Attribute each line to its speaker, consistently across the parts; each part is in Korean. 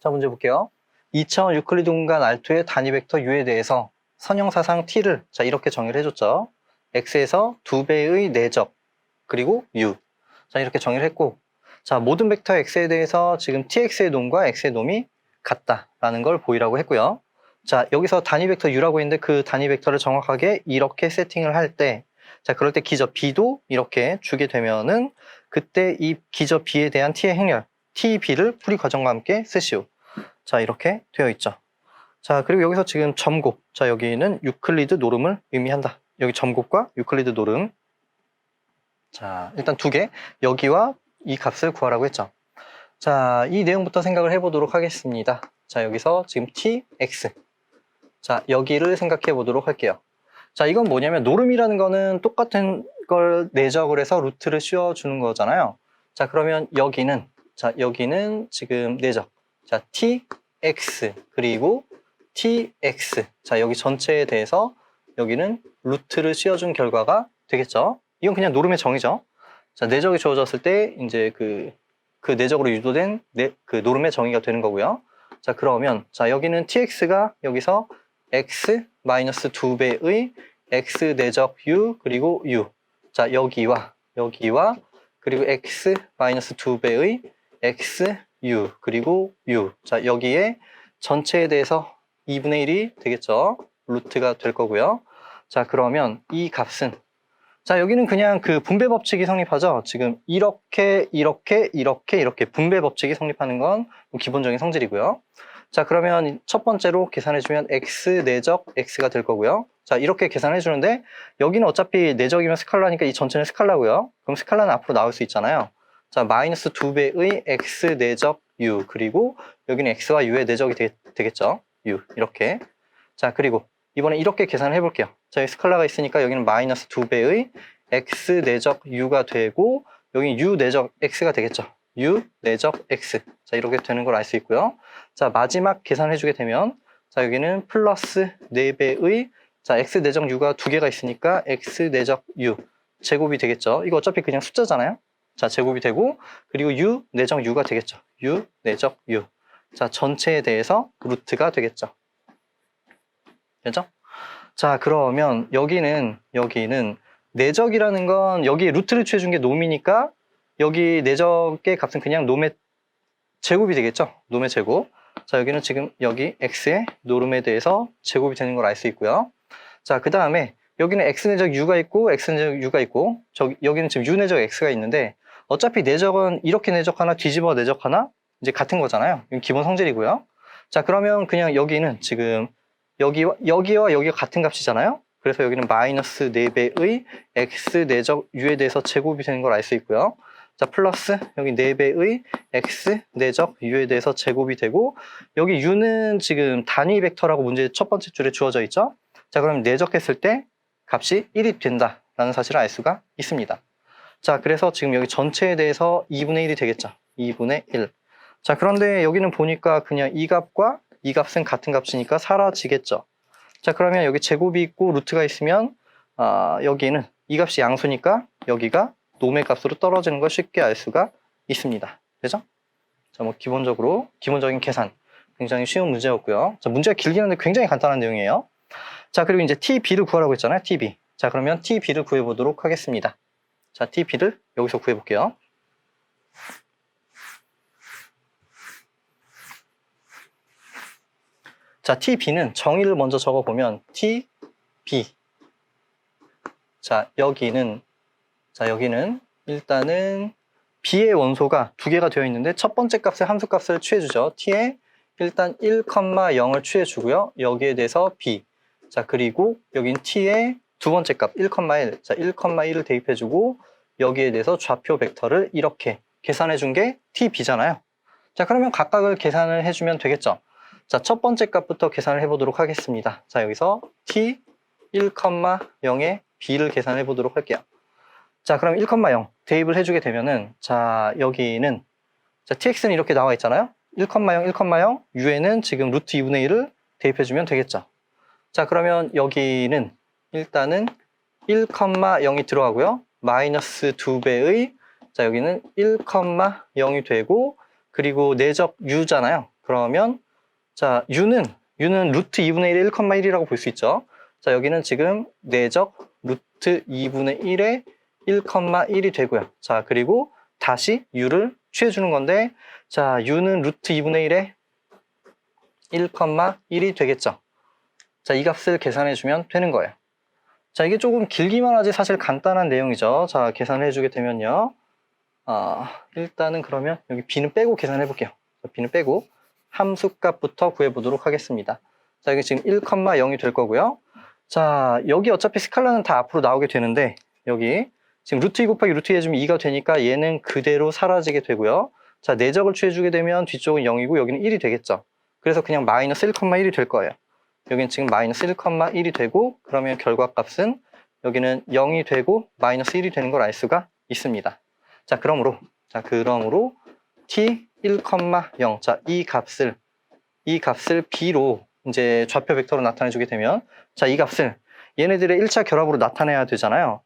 Speaker 1: 자, 문제 볼게요. 2차원 유클리드 공간 R2의 단위 벡터 U에 대해서 선형사상 T를 자, 이렇게 정의를 해줬죠. X에서 두 배의 내적, 그리고 U. 자, 이렇게 정의를 했고, 자, 모든 벡터 X에 대해서 지금 TX의 놈과 X의 놈이 같다라는 걸 보이라고 했고요. 자, 여기서 단위 벡터 U라고 했는데 그 단위 벡터를 정확하게 이렇게 세팅을 할 때, 자, 그럴 때 기저 B도 이렇게 주게 되면은 그때 이 기저 B에 대한 T의 행렬, TB를 풀이 과정과 함께 쓰시오. 자, 이렇게 되어 있죠. 자, 그리고 여기서 지금 점곱. 자, 여기는 유클리드 노름을 의미한다. 여기 점곱과 유클리드 노름. 자, 일단 두 개. 여기와 이 값을 구하라고 했죠. 자, 이 내용부터 생각을 해보도록 하겠습니다. 자, 여기서 지금 t, x. 자, 여기를 생각해 보도록 할게요. 자, 이건 뭐냐면 노름이라는 거는 똑같은 걸 내적을 해서 루트를 씌워주는 거잖아요. 자, 그러면 여기는, 자, 여기는 지금 내적. 자, t, x. 그리고 tx. 자, 여기 전체에 대해서 여기는 루트를 씌워준 결과가 되겠죠. 이건 그냥 노름의 정의죠. 자, 내적이 주어졌을 때 이제 그, 그 내적으로 유도된 내, 그 노름의 정의가 되는 거고요. 자, 그러면 자, 여기는 tx가 여기서 x 마이너스 2배의 x 내적 u 그리고 u. 자, 여기와 여기와 그리고 x 마이너스 2배의 x u 그리고 u. 자, 여기에 전체에 대해서 2분의 1이 되겠죠. 루트가 될 거고요. 자, 그러면 이 값은 자, 여기는 그냥 그 분배 법칙이 성립하죠. 지금 이렇게, 이렇게, 이렇게, 이렇게 분배 법칙이 성립하는 건 기본적인 성질이고요. 자, 그러면 첫 번째로 계산해주면 x 내적 x가 될 거고요. 자, 이렇게 계산해주는데 여기는 어차피 내적이면 스칼라니까 이 전체는 스칼라고요. 그럼 스칼라는 앞으로 나올 수 있잖아요. 자, 마이너스 2배의 x 내적 u 그리고 여기는 x와 u의 내적이 되, 되겠죠. u 이렇게. 자, 그리고 이번에 이렇게 계산을 해볼게요. 자, 여기 스칼라가 있으니까 여기는 마이너스 2배의 x 내적 u가 되고 여기 u 내적 x가 되겠죠. u 내적 x. 자, 이렇게 되는 걸 알 수 있고요. 자, 마지막 계산해 주게 되면 자, 여기는 플러스 4배의 자, x 내적 u가 두 개가 있으니까 x 내적 u 제곱이 되겠죠. 이거 어차피 그냥 숫자잖아요. 자, 제곱이 되고 그리고 u 내적 u가 되겠죠. u 내적 u. 자, 전체에 대해서 루트가 되겠죠. 됐죠? 자, 그러면 여기는 여기는 내적이라는 건 여기 루트를 취해 준 게 놈이니까 여기 내적의 값은 그냥 놈의 제곱이 되겠죠? 놈의 제곱. 자, 여기는 지금 여기 x의 노름에 대해서 제곱이 되는 걸 알 수 있고요. 자, 그 다음에 여기는 x 내적 u가 있고 x 내적 u가 있고 저 여기는 지금 u 내적 x가 있는데 어차피 내적은 이렇게 내적 하나 뒤집어 내적 하나 이제 같은 거잖아요. 기본 성질이고요. 자, 그러면 그냥 여기는 지금 여기와 여기와 여기가 같은 값이잖아요. 그래서 여기는 마이너스 4배의 x 내적 u에 대해서 제곱이 되는 걸 알 수 있고요. 자, 플러스 여기 4배의 x 내적 u에 대해서 제곱이 되고 여기 u는 지금 단위 벡터라고 문제 첫 번째 줄에 주어져 있죠. 자, 그럼 내적했을 때 값이 1이 된다라는 사실을 알 수가 있습니다. 자, 그래서 지금 여기 전체에 대해서 2분의 1이 되겠죠. 2분의 1. 자, 그런데 여기는 보니까 그냥 이 값과 이 값은 같은 값이니까 사라지겠죠. 자, 그러면 여기 제곱이 있고 루트가 있으면 아, 여기는 이 값이 양수니까 여기가 놈의 값으로 떨어지는 걸 쉽게 알 수가 있습니다. 되죠? 자, 뭐 기본적으로 기본적인 계산 굉장히 쉬운 문제였고요. 자, 문제가 길긴 한데 굉장히 간단한 내용이에요. 자, 그리고 이제 TB를 구하라고 했잖아요. TB. 자, 그러면 TB를 구해 보도록 하겠습니다. 자, TB를 여기서 구해 볼게요. 자, TB는 정의를 먼저 적어 보면 TB. 자, 여기는 자, 여기는 일단은 b의 원소가 두 개가 되어 있는데 첫 번째 값을 함수 값을 취해 주죠. t에 일단 1,0을 취해 주고요. 여기에 대해서 b. 자, 그리고 여긴 t의 두 번째 값 1,1. 자, 1,1을 대입해 주고 여기에 대해서 좌표 벡터를 이렇게 계산해 준 게 tb잖아요. 자, 그러면 각각을 계산을 해 주면 되겠죠. 자, 첫 번째 값부터 계산을 해 보도록 하겠습니다. 자, 여기서 t 1,0의 b를 계산해 보도록 할게요. 자, 그럼 1,0 대입을 해주게 되면은, 자, 여기는, 자, tx는 이렇게 나와 있잖아요? 1,0, 1,0, u에는 지금 루트 2분의 1을 대입해주면 되겠죠. 자, 그러면 여기는 일단은 1,0이 들어가고요. 마이너스 2배의, 자, 여기는 1,0이 되고, 그리고 내적 u잖아요. 그러면 자 u는 u는 루트 2분의 1의 1,1이라고 볼 수 있죠. 자 여기는 지금 내적 루트 2분의 1의 1,1이 되고요. 자 그리고 다시 u를 취해주는 건데 자 u는 루트 2분의 1의 1,1이 되겠죠. 자 이 값을 계산해주면 되는 거예요. 자 이게 조금 길기만 하지 사실 간단한 내용이죠. 자 계산을 해주게 되면요. 아, 일단은 그러면 여기 b는 빼고 계산해 볼게요. b는 빼고 함수값부터 구해보도록 하겠습니다. 자, 여기 지금 1,0이 될 거고요. 자, 여기 어차피 스칼라는 다 앞으로 나오게 되는데 여기 지금 루트 2 곱하기 루트 2 해주면 2가 되니까 얘는 그대로 사라지게 되고요. 자, 내적을 취해주게 되면 뒤쪽은 0이고 여기는 1이 되겠죠. 그래서 그냥 마이너스 1,1이 될 거예요. 여기는 지금 마이너스 1,1이 되고 그러면 결과값은 여기는 0이 되고 마이너스 1이 되는 걸 알 수가 있습니다. 자, 그러므로 자, 그러므로 t 1,0 자, 이 값을 이 값을 b로 이제 좌표 벡터로 나타내 주게 되면 자, 이 값을 얘네들의 1차 결합으로 나타내야 되잖아요.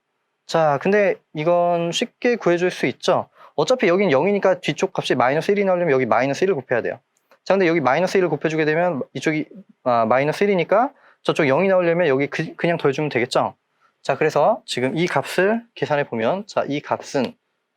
Speaker 1: 자, 근데 이건 쉽게 구해 줄 수 있죠. 어차피 여긴 0이니까 뒤쪽 값이 마이너스 1이 나오려면 여기 마이너스 1을 곱해야 돼요. 자, 근데 여기 마이너스 1을 곱해주게 되면 이쪽이 아, 마이너스 1이니까 저쪽 0이 나오려면 여기 그, 그냥 더해주면 되겠죠. 자, 그래서 지금 이 값을 계산해 보면 자, 이 값은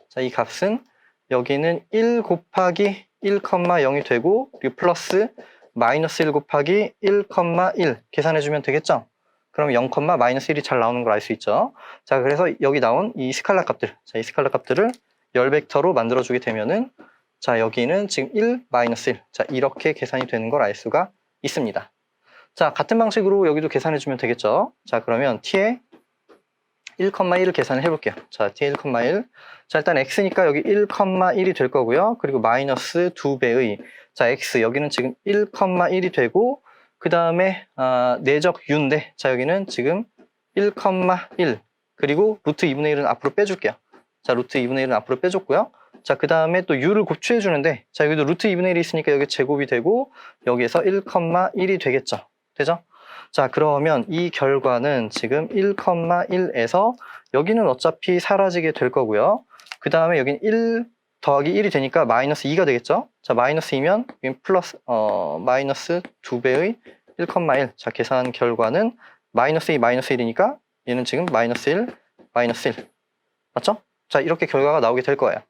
Speaker 1: 자, 이 값은 여기는 1 곱하기 1,0이 되고 그리고 플러스 마이너스 1 곱하기 1,1 계산해 주면 되겠죠? 그럼 0, 마이너스 1이 잘 나오는 걸 알 수 있죠. 자, 그래서 여기 나온 이 스칼라 값들, 자, 이 스칼라 값들을 열 벡터로 만들어 주게 되면은 자, 여기는 지금 1, 마이너스 1. 자, 이렇게 계산이 되는 걸 알 수가 있습니다. 자, 같은 방식으로 여기도 계산해 주면 되겠죠. 자, 그러면 t의 1,1을 계산을 해볼게요. 자, t 1,1. 자, 일단 x니까 여기 1,1이 될 거고요. 그리고 마이너스 2배의 자, x 여기는 지금 1,1이 되고 그 다음에 아, 내적 u인데 자, 여기는 지금 1,1 그리고 루트 2분의 1은 앞으로 빼줄게요. 자, 루트 2분의 1은 앞으로 빼줬고요. 자, 그 다음에 또 u를 곱추해 주는데 자, 여기도 루트 2분의 1이 있으니까 여기 제곱이 되고 여기에서 1,1이 되겠죠. 되죠? 자, 그러면 이 결과는 지금 1,1에서 여기는 어차피 사라지게 될 거고요. 그 다음에 여긴 1 더하기 1이 되니까 마이너스 2가 되겠죠? 자, 마이너스 2면 여긴 플러스, 어, 마이너스 2배의 1,1. 자, 계산 결과는 마이너스 2, 마이너스 1이니까 얘는 지금 마이너스 1, 마이너스 1. 맞죠? 자, 이렇게 결과가 나오게 될 거예요.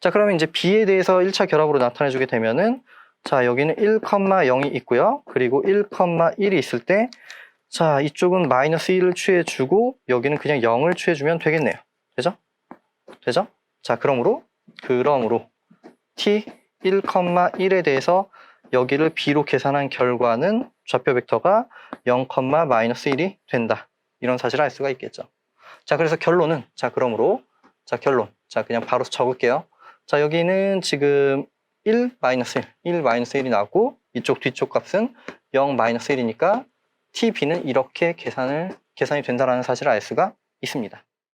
Speaker 1: 자, 그러면 이제 b에 대해서 1차 결합으로 나타내 주게 되면은 자, 여기는 1,0이 있고요. 그리고 1,1이 있을 때 자, 이쪽은 마이너스 1을 취해주고 여기는 그냥 0을 취해주면 되겠네요. 되죠? 되죠? 자, 그러므로 그러므로 t 1,1에 대해서 여기를 b로 계산한 결과는 좌표 벡터가 0, 마이너스 1이 된다. 이런 사실을 알 수가 있겠죠. 자, 그래서 결론은 자, 그러므로 자, 결론. 자, 그냥 바로 적을게요. 자, 여기는 지금 1 마이너스 1, 1 마이너스 1이 나왔고 이쪽 뒤쪽 값은 0 마이너스 1이니까 TB는 이렇게 계산을 계산이 된다라는 사실을 알 수가 있습니다.